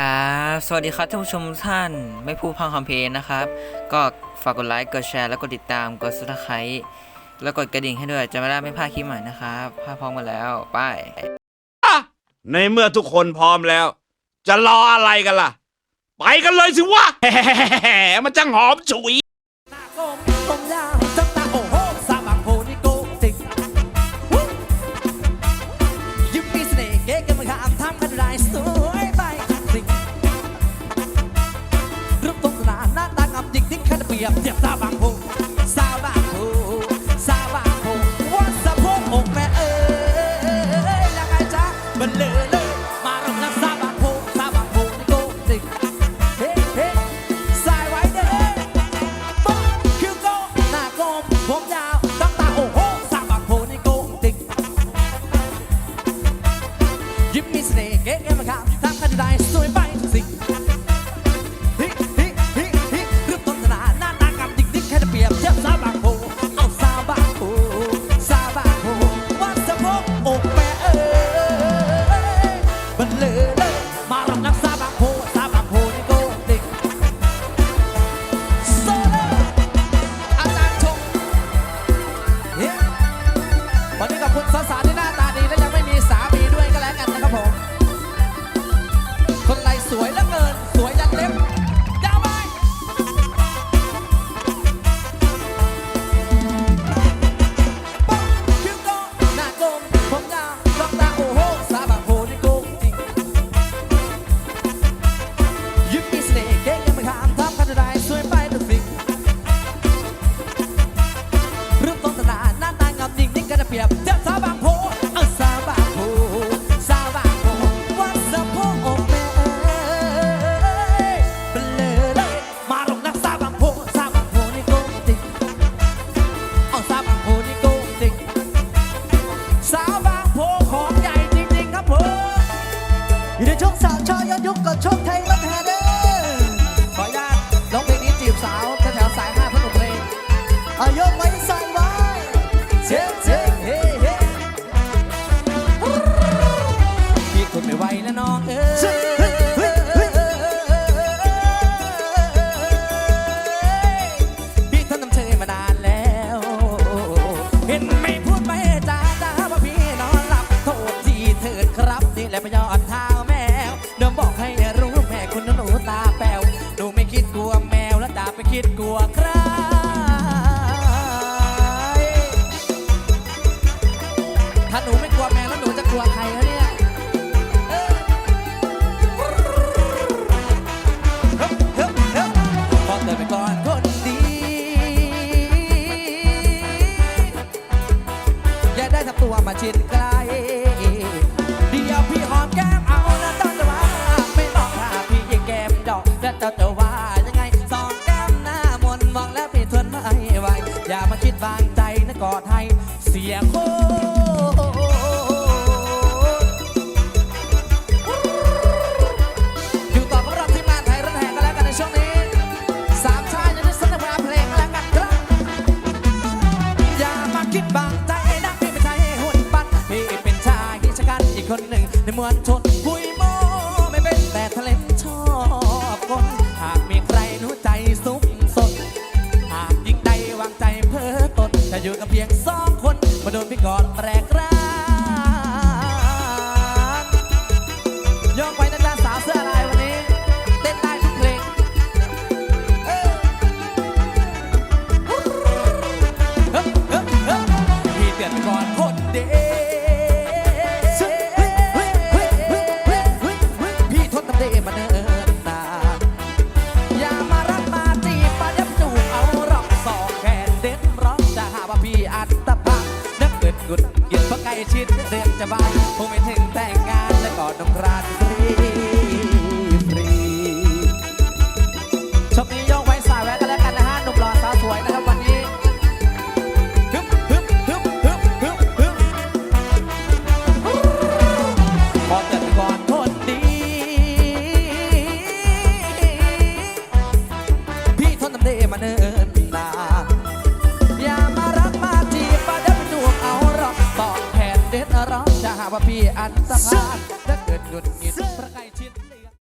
ครัสวัสดีครับท่านผู้ชมท่านไม่พูดพังคำเพลงนะครับ ก็ฝากกดไลค์กดแชร์แล้วกดติดตามกดซับสไครต์แล้วกดกระดิ่งให้ด้วยจะไม่ได้ไม่พลาดคลิปใหม่นะครับพาพร้อมกันแล้วไปในเมื่อทุกคนพร้อมแล้ว จะรออะไรกันล่ะ ไปกันเลยสิวะแหมมันจังหอมฉุย Give me snake, give me cow. และไม่ยอดเท้าแมวเดิมบอกให้รู้แม่คุณนั้นหนูตาแป๋วหนูไม่คิดกลัวแมวแล้วตาไม่คิดกลัวใครถ้าหนูไม่กลัวแมวแล้วหนูจะกลัวใคร คอยู่ต่อกับที่มาไทยรัฐแห่งกันแล้วในช่วงนี้สามชาติจะได้สับสนุเพลงแล้กันครับย่ามาคิดบางใจนะพี่เป็นชายหุ่นปั้นพี่เป็นชายกิจการอีกคนหนึ่งในมวลชนผู้ กันเพียงสองคน มาโดนพี่กอดแตกร้ กุดหยุดเพราะใกล้ชิดเรื่งจะบ้าคงไม่ถึง ว่าพี่อันตรพานถ้าเกิดหยุดหงิดพระไก